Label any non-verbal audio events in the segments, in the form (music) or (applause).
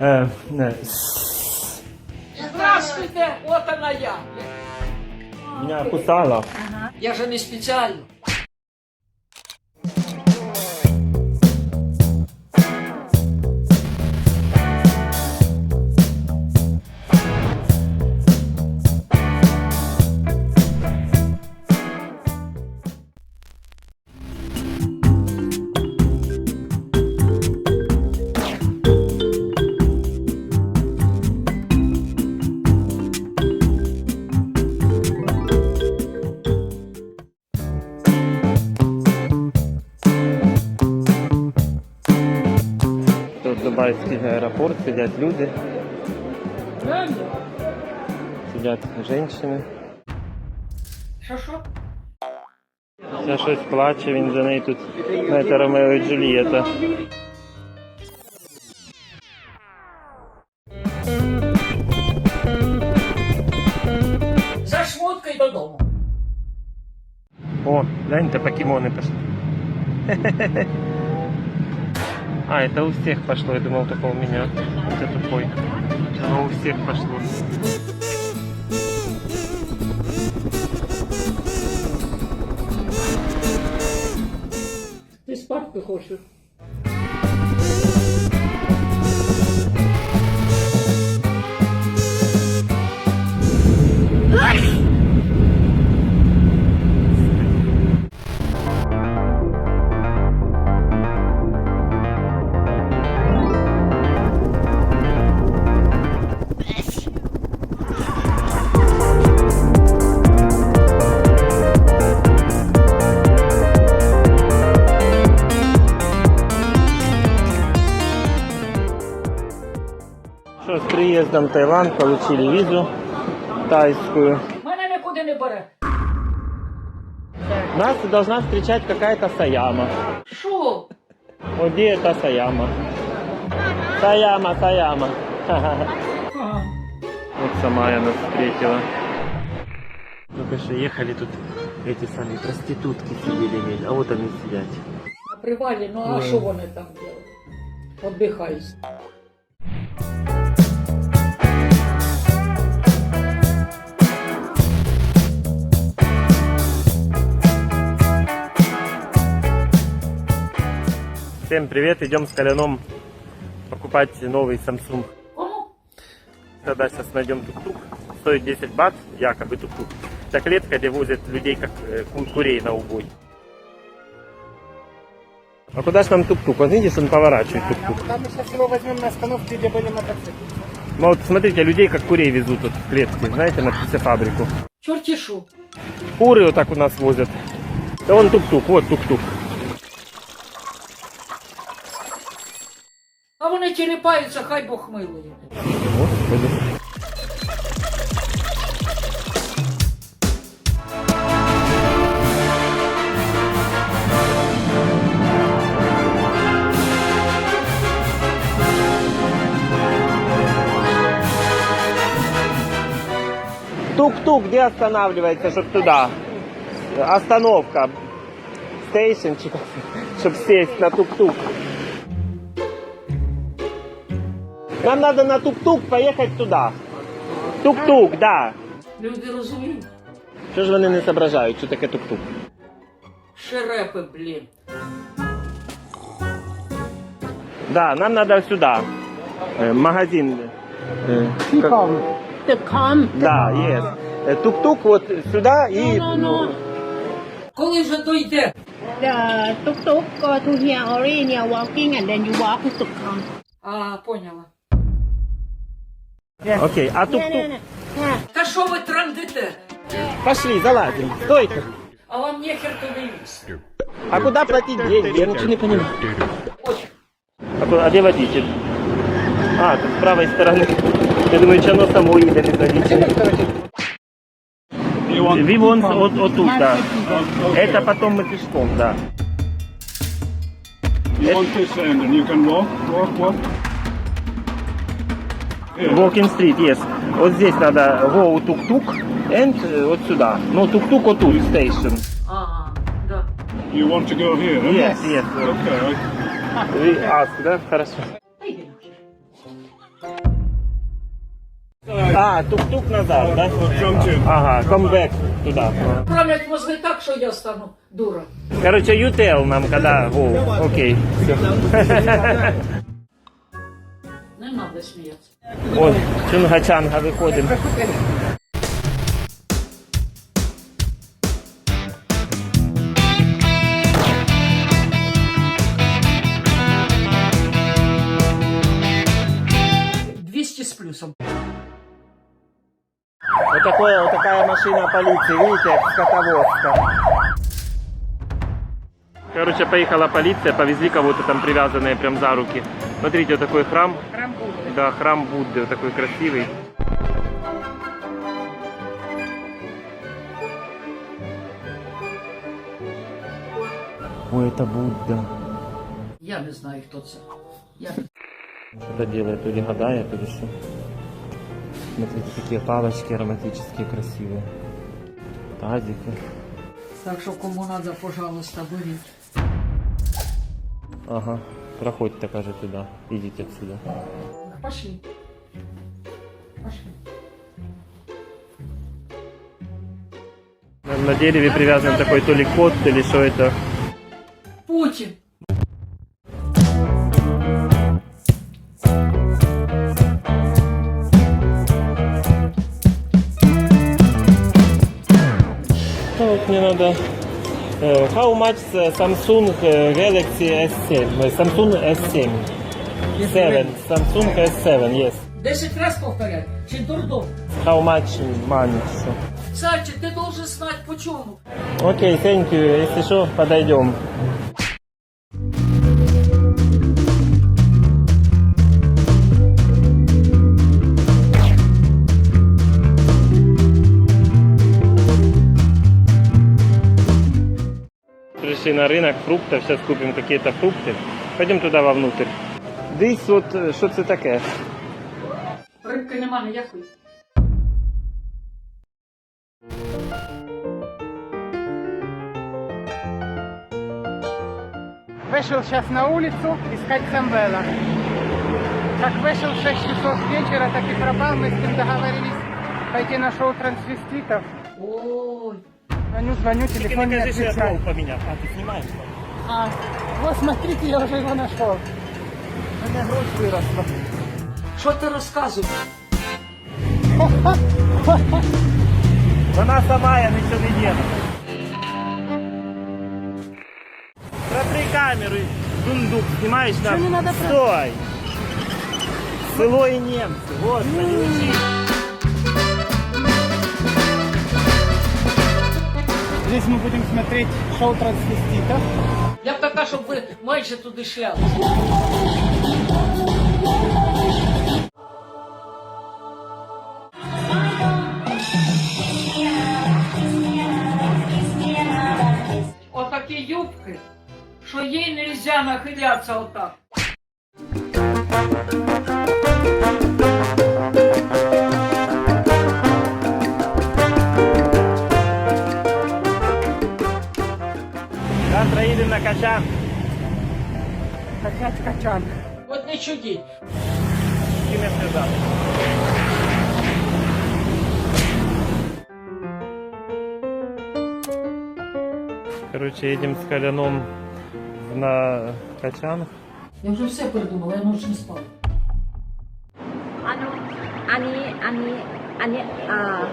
Е, не, Здравствуйте, вот она я. Меня кусала. Я же не специально. Дубайський аеропорт, сидять люди, сидять жінки. Що щось плаче, він за неї тут, знаєте, Ромео і Джульєта. За шмоткою додому. О, гляньте, покемоны пошли. (laughs) А, это у всех пошло, я думал только у меня. Это тупой. Оно у всех пошло. Ти спати хочеш? С приездом в Таиланд получили визу тайскую. Мене нікуди не бере. Нас должна встречать какая-то Саяма. Що? Вот где эта Саяма? Саяма, Саяма. Вот сама я нас встретила. Только что ехали тут эти самые проститутки сидели, а вот они сидят. На привалі, ну а що вони там роблять? Отдихають. Всем привет, идем с Коляном покупать новый Samsung. Тогда сейчас найдем тук-тук. Стоит 10 бат, якобы тук-тук. Это клетка, где возят людей как э, ку- курей на убой. А куда ж нам тук-тук? Вот видишь, он поворачивает тук-тук. Куда мы сейчас его возьмем на остановке, где были мотоциклы? Ну вот смотрите, людей как курей везут тут в клетке, знаете, на птицефабрику. Чорті що? Куры вот так у нас возят. Да вон тук-тук, вот тук-тук. А вони тіліпаються, хай Бог милує. Господи. Тук-тук, где останавливается, чтоб туда? Остановка. Стейшн, чтобы сесть на тук-тук. Нам надо на тук-тук поехать туда. Тук-тук, да. Люди розуміють. Що ж вони не соображають, що таке тук-тук? Шерепи, блін. Да, нам надо сюда. Э, магазин. Э, как- The. Да, есть. Э, Тук-тук вот сюда и... ну, Коли вже дойде? The tuk tuk go to here already and you're walking and then you walk to com. А, поняла. Окей, а тук-тук... Та що ви трандите? Пошли, залазим. Стойте. А вам нехер туди лізти. А куда платить деньги? Я ничего не понимаю. А, куда- а где водитель? А, тут с правой стороны. Я думаю, что оно само едет без водителя. We want от, от тут, да. Это потом мы пешком, да. You want this end and you can walk, walk, walk. Walking Street, yes. Вот здесь надо go тук-тук and э, вот сюда. Ну, тук-тук вот тут, station. Ага, да. You want to go here? huh? Yes, yes. Okay. We ask, да? Хорошо. А, тук-тук назад, да? Ага, come back туда. Правлять мозги так, що я стану дура. Короче, you tell нам, когда go. Окей. Не треба сміятися. Ой, Чунгачанга виходимо. – 200 з плюсом. Вот, такое, вот такая машина полиции, видите, скотовозка. Короче, поехала полиция, повезли кого-то там привязанные прям за руки. Смотрите, вот такой храм. Храм Будди. Да, храм Будды, вот такой красивый. Ой, это Будда. Я не знаю, хто це. Я... Что-то делает, то ли гадает, то ли что. Смотрите, такие палочки ароматические, красивые. Тазики. Так що кому треба, пожалуйста, беріть. Ага. Проходьте, каже, туда. Идите отсюда. Пошли. Пошли. На, дереве привязан такой то ли кот, то ли что это. Путін. Так, мне надо... э, How much uh, Samsung uh, Galaxy S7? Uh, Samsung S7. 7. Samsung S7, yes. Десять раз повторяй. Чи дурдом? How much money? Что? Кстати, ти должен знати по чому. Окей, thank you. Если что, подойдем. Пришли на рынок фруктов, сейчас купим какие-то фрукты. Пойдем туда вовнутрь. Десь от, що це таке? Рибки нема ніякої. Вышел сейчас на улицу искать Самвела. Как вышел в 6 часов вечера, так и пропал. Мы с ним договорились пойти на шоу трансвеститов. Ой. Звоню, звоню, телефон не отвечает. поменял. А, ты снимаешь? А, вот смотрите, я уже его нашел. У меня грудь выросла. Що ти розказуєш? Вона сама, я нічого не делаю. Протри камеру, дундук, снимаешь там? не надо Стой! Село и немцы, господи, учи. Здесь мы будем смотреть шоу трансвеститов. Я б така, щоб ви майже туди шляли. Отакі юбки, що їй нельзя нахилятися отак. на качан. Качать качан. Вот не чудіть. І не сказати. Короче, едем с коляном на качанах. Я уже все придумала, я ночью не спала. Ану, они, они. ані, а.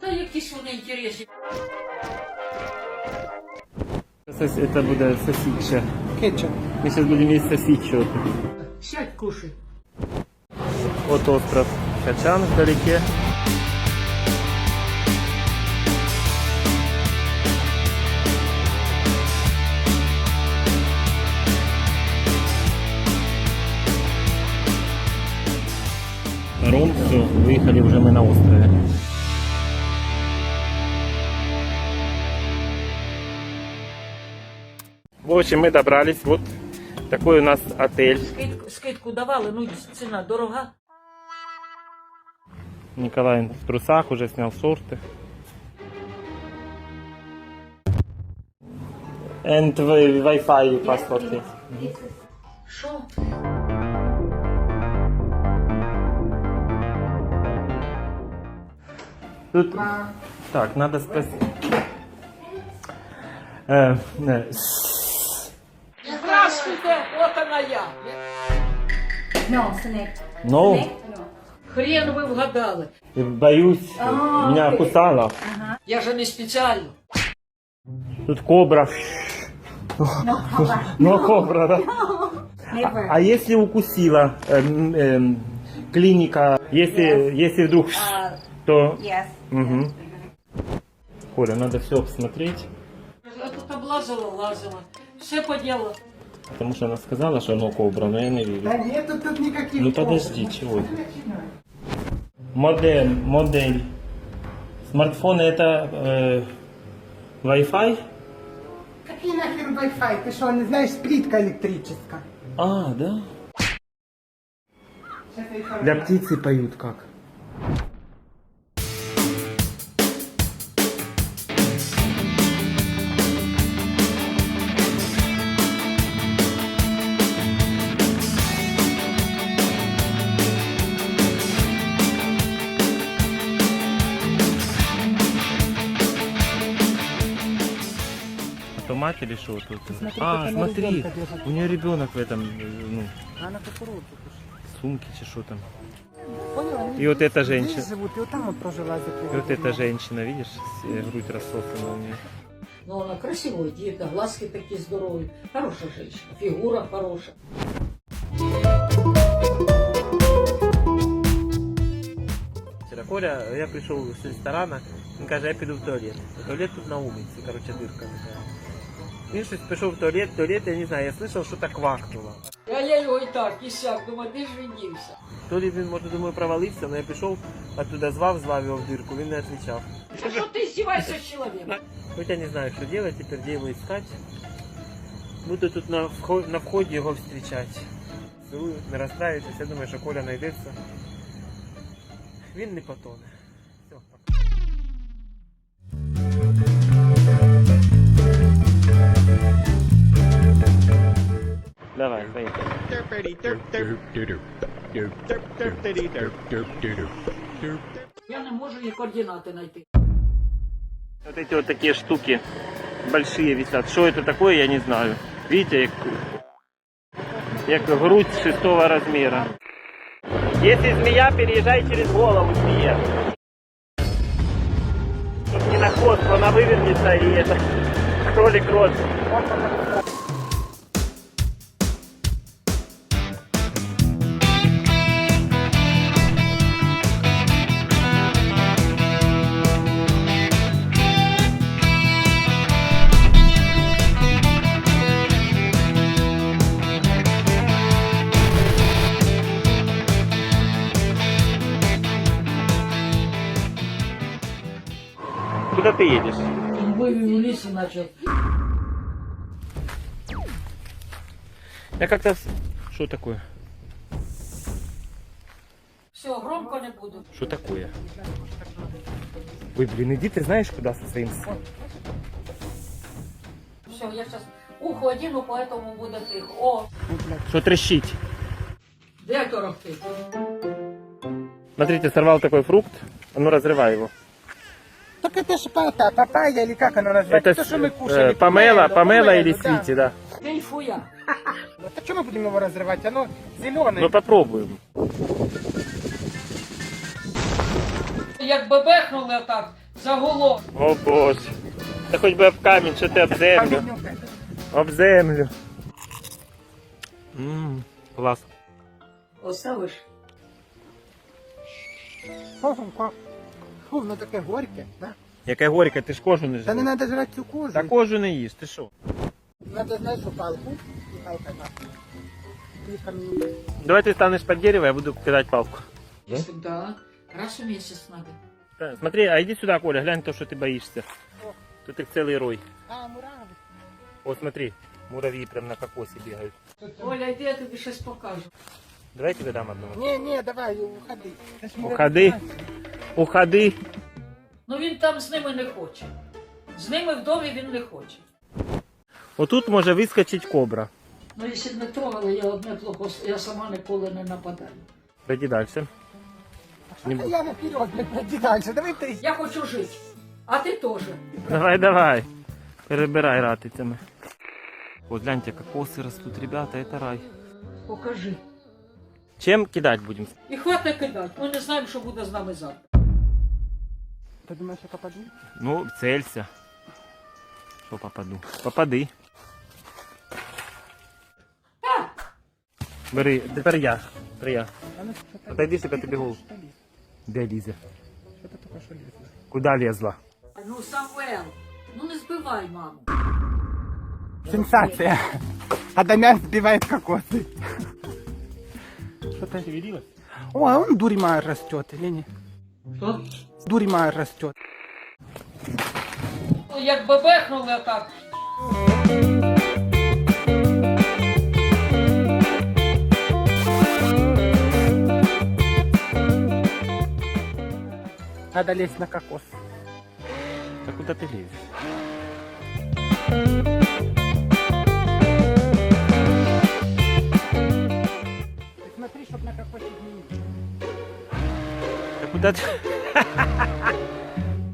Та якісь вони інтересні. Сос- Это будет сосича. Кетчуп. Мы сейчас будем есть сосичу. Сядь, кушай. Вот остров Качан вдалеке. Паром, все, выехали уже мы на острове. В общем, мы добрались. Вот такой у нас отель. Скидку, скидку давали, ну ціна дорога. Николай в трусах уже снял шорты. And wi- Wi-Fi паспорт есть. Що? Тут... Так, надо спросить. Э, э, Здравствуйте, от вона я. No, snake. no, Snake? No. Хрен ви вгадали. боюсь, А, меня окей. кусала. Я же не спеціально. Тут кобра. No, cover. (laughs) Ну, кобра, да? (laughs) Never. А если укусила эм, эм, клиника, если, если вдруг, Uh, то... yes. Угу. Коля, надо все обсмотреть, Я тут облазила, лазила. Все поділа. Потому что она сказала, что оно кобра, но я не верю. Да нету тут никаких Ну подожди, чего? Модель, модель. Смартфоны это э, Wi-Fi? Какие нахер Wi-Fi? Ты что, не знаешь, плитка электрическая? А, да? Для птицы поют как? Это мать или что тут? а, смотри, у нее ребенок в этом, э, ну, Она кукурузу сумке чи що там. Поняла? И вот эта Здесь женщина. живут, и вот там вот прожила за И вот эта женщина, видишь, с- э, грудь рассосана у нее. Ну, вона красивая дівка, глазки такі здорові. Хороша жінка, фігура хороша. Вчера Коля, я пришел с ресторана, він каже, я піду в туалет. Туалет тут на улице, короче, дырка такая. Він щось пішов в туалет, туалет, я не знаю, я слышал, що так квакнуло. А я його і так, і сяк, думаю, де ж він дівся? То ли він, може, думаю, провалився, але я пішов, оттуда звав, звав його в дырку, він не відповідав. А що ти здіваєшся з чоловіком? Я не знаю, что делать, теперь где его искать. Буду тут на, вход, на входе его встречать. Целую, не розстраюйтесь, я думаю, що Коля знайдеться. Він не потоне. Давай, поехали. Я не можу її координати знайти. Вот эти вот такие штуки большие висят. Что это такое, я не знаю. Видите, як, як грудь шестого размера. Если змея, переезжай через голову змея. Не на хвост, она вывернется и это кролик рот. Він вивів у ліс і почав. Я как-то... с- Что такое? Все, громко не буду. Что такое? Ой, блин, иди ты знаешь куда со своим... с- Все, я зараз ухо одіну, поэтому буде тихо. О, Что трещить? де торохти? Смотрите, сорвал такой фрукт. А ну разрывай его. Так это же пата, папайя или как она называется? Это то, с- что мы кушали. э, помела, помело, помела или помело, свити, да. Кайфуя. Да. (laughs) А что мы будем его разрывать? Оно зеленое. Ну попробуем. Як бебехнули отак, за голову. О боже. Да хоть бы об камень, что ты об землю. Об землю. Ммм, класс. Оставиш? Фу, воно таке горьке, да? Яка горька, ти ж кожу не Да не жив. надо жрать цю кожу. Та кожу не їж, ти що? Надо, знаешь, что палку. И палка так. И камень. Давай ты станешь под дерево, я буду кидать палку. Да. Раз у місяць надо. Да, Смотри, а иди сюда, Коля, глянь то, что ты боишься. Тут их целый рой. А, муравы. Вот смотри, муравьи прям на кокосе бегают. Оля, йди, я тобі щось покажу. Давай я тебе дам одного. Не, не, давай, уходи. Це ж муравьи. Уходи. Уходи. Ну він там з ними не хоче. З ними в домі він не хоче. Отут може вискочить кобра. Ну, якщо б не трогали, я одне плохо, я сама ніколи не нападаю. Пойди дальше. Не Та буду. Я наперед, блядь, пойди дальше. Давай ты. Я хочу жити. А ти теж. Давай, давай. Перебирай ратицями. Вот гляньте, кокосы растут, ребята, это рай. Покажи. Чем кидать будем? І хватить кидати. Ми не знаємо, що буде з нами завтра. Ты думаешь, я попаду? Ну, целься. Что попаду? Попади. Бери, тепер я. Тепер я. Отойди, щоб я тобі голову. Что лезет? Де лізе? Что-то только что лезло. Куда лезла? Ну, Самвел, ну не збивай маму. Сенсация. Адамян сбивает кокосы. Что-то... Шевелилась? О, а он дуримар растет, или не? Що? Дуримар растет. Ну, як бебехнули так. Надо лезть на кокос. А куда ты лезешь? Ты смотри, чтоб на кокосе не А ты?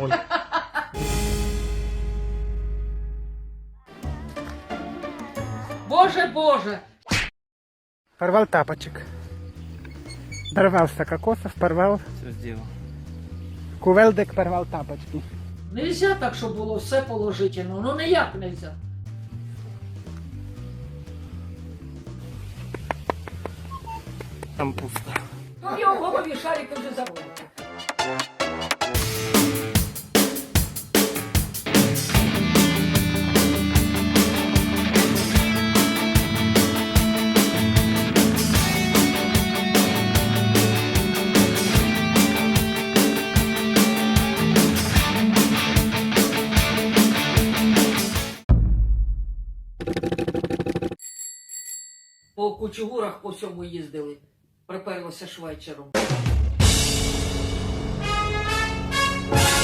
Ой. Боже, Боже! Порвал тапочек. Дорвался кокосов, порвал. Все сделал. Кувелдек порвал тапочки. Нельзя так, щоб було все положительно. Ну ніяк нельзя. Там пусто. Ну, його в голові шарики вже заводять. По кучугурах по всьому їздили. Приперлося швайчером. Bye.